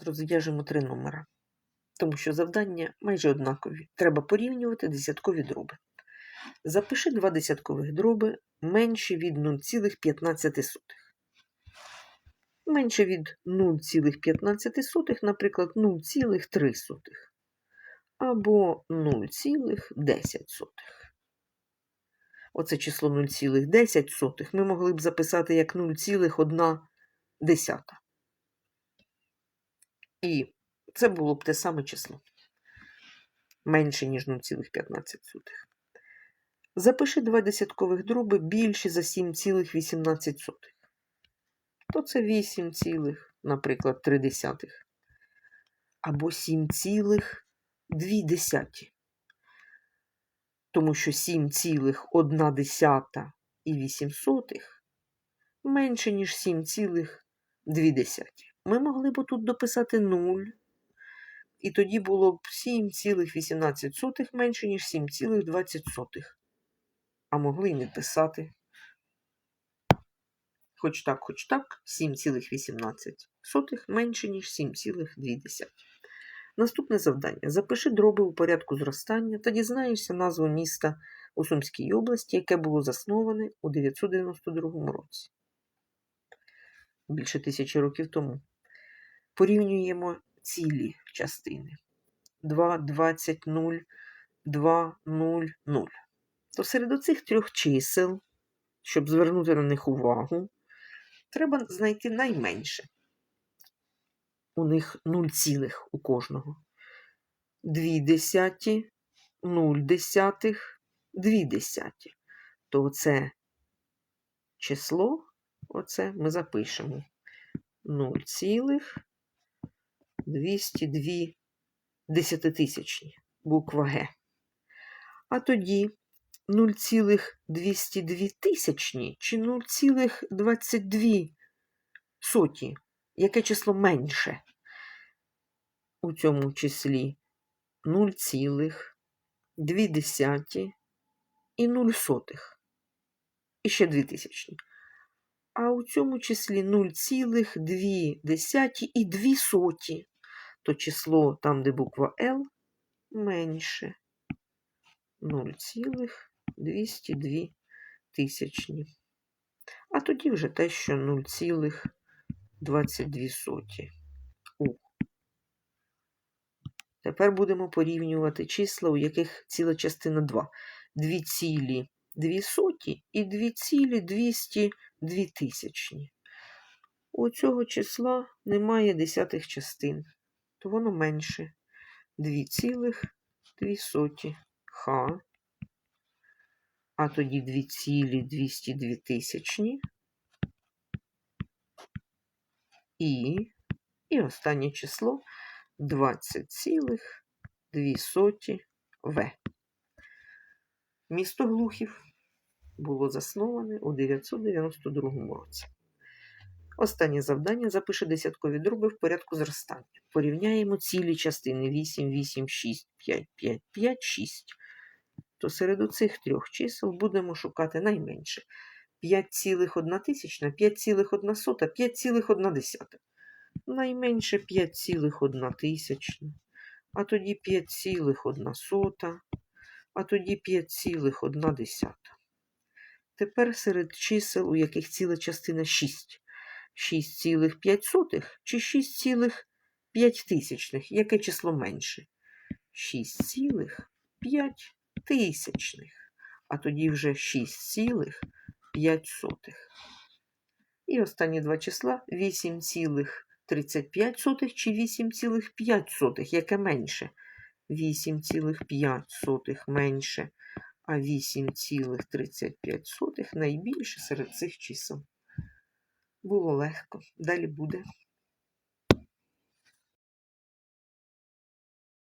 Розв'яжемо три номера, тому що завдання майже однакові. Треба порівнювати десяткові дроби. Запиши два десяткових дроби менші від 0,15. Менше від 0,15, наприклад, 0,3 або 0,10. Оце число 0,10 ми могли б записати як 0,1. І це було б те саме число. Менше, ніж 0,15. Запиши два десяткових дроби більші за 7,18. То це 8, цілих, наприклад, 3 десятих. Або 7,2 десяті. Тому що 7,1 і 8 сотих менше, ніж 7,2 десяті. Ми могли б тут дописати 0, і тоді було б 7,18 менше, ніж 7,20. А могли й не писати. Хоч так, хоч так, 7,18 менше, ніж 7,2. Наступне завдання. Запиши дроби у порядку зростання та дізнаєшся назву міста у Сумській області, яке було засноване у 992 році. Більше тисячі років тому. Порівнюємо цілі частини. 2, 20, 0, 2, 0, 0. То серед оцих трьох чисел, щоб звернути на них увагу, треба знайти найменше. У них 0 цілих у кожного. 2 десяті, 0 десятих, 2 десяті. То це число, оце ми запишемо 0 цілих 202 десятитисячні, буква Г. А тоді 0,202 тисячні чи 0,22 соті. Яке число менше? У цьому числі 0,2 і 0 сотих. І ще 2 тисячні. А у цьому числі 0,2 і 2 соті. То число там, де буква L, менше 0,202 тисячні. А тоді вже те, що 0,22. У. Тепер будемо порівнювати числа, у яких ціла частина 2. 2 цілі 2 соті і 2 цілі 202 тисячні. У цього числа немає десятих частин, то воно менше 2,2 соті. Х, а тоді 2,202 тисячні. І, і останнє число 20,2 В. Місто Глухів було засноване у 992 році. Останнє завдання запише десяткові дроби в порядку зростання. Порівняємо цілі частини 8, 8, 6, 5, 5, 5, 6. То серед цих трьох чисел будемо шукати найменше 5,1 тисячна, 5,1 сота, 5,1 десята. Найменше 5,1 тисячна, а тоді 5,1 сота, а тоді 5,1 десята. Тепер серед чисел, у яких ціла частина 6. 6,5 чи 6,5 тисячних. Яке число менше? 6,5 тисячних. А тоді вже 6,5. І останні два числа 8,35 чи 8,5. Яке менше? 8,5 менше, а 8,35 найбільше серед цих чисел. Було легко. Далі буде.